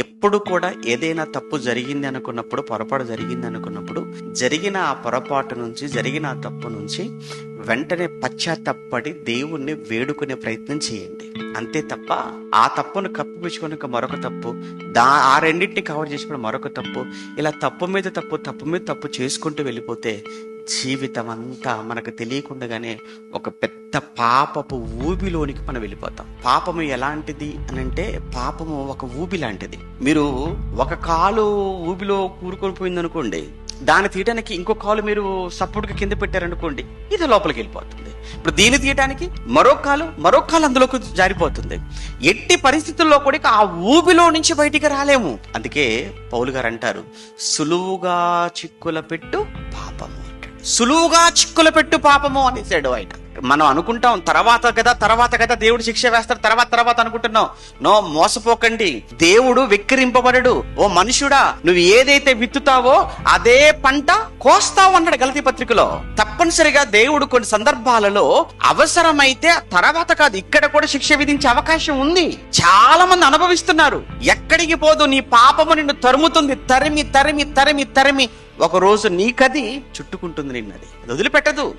ఎప్పుడు కూడా ఏదైనా తప్పు జరిగింది అనుకున్నప్పుడు పొరపాటు జరిగింది అనుకున్నప్పుడు జరిగిన ఆ పొరపాటు నుంచి జరిగిన ఆ తప్పు నుంచి వెంటనే పశ్చాత్తపడి దేవుణ్ణి వేడుకునే ప్రయత్నం చేయండి. అంతే తప్ప ఆ తప్పును కప్పిపుచ్చుకొని మరొక తప్పు దా ఆ రెండింటిని కవర్ చేసుకుని మరొక తప్పు ఇలా తప్పు మీద తప్పు తప్పు మీద తప్పు చేసుకుంటూ వెళ్ళిపోతే జీవితం అంతా మనకు తెలియకుండానే ఒక పెద్ద పాపపు ఊబిలోనికి మనం వెళ్ళిపోతాం. పాపము ఎలాంటిది అని అంటే పాపము ఒక ఊబి లాంటిది. మీరు ఒక కాలు ఊబిలో కూరుకొని పోయింది అనుకోండి దాన్ని తీయడానికి ఇంకో కాలు మీరు సపోర్ట్గా కింద పెట్టారనుకోండి ఇది లోపలికి వెళ్ళిపోతుంది. ఇప్పుడు దీన్ని తీయడానికి మరో కాలు మరో కాలు అందులోకి జారిపోతుంది. ఎట్టి పరిస్థితుల్లో కూడా ఆ ఊబిలో నుంచి బయటికి రాలేము. అందుకే పౌలు గారు అంటారు సులువుగా చిక్కుల పెట్టు పాపము. సులువుగా చిక్కులు పెట్టు పాపము అనేసాడు ఆయన. మనం అనుకుంటాం తర్వాత కదా తర్వాత కదా దేవుడు శిక్ష వేస్తాడు తర్వాత తర్వాత అనుకుంటున్నాం. నో మోసపోకండి. దేవుడు వెక్కిరింపబడడు. ఓ మనుషుడా నువ్వు ఏదైతే విత్తుతావో అదే పంట కోస్తావు అన్నాడు గలతీ పత్రికలో. తప్పనిసరిగా దేవుడు కొన్ని సందర్భాలలో అవసరమైతే తర్వాత కాదు ఇక్కడ కూడా శిక్ష విధించే అవకాశం ఉంది. చాలా మంది అనుభవిస్తున్నారు. ఎక్కడికి పోదు నీ పాపము నిన్ను తరుముతుంది. తరిమి తరిమి తరిమి తరిమి. ఒక రోజు నీకది చుట్టుకుంటుంది నిన్నది. అది వదిలిపెట్టదు.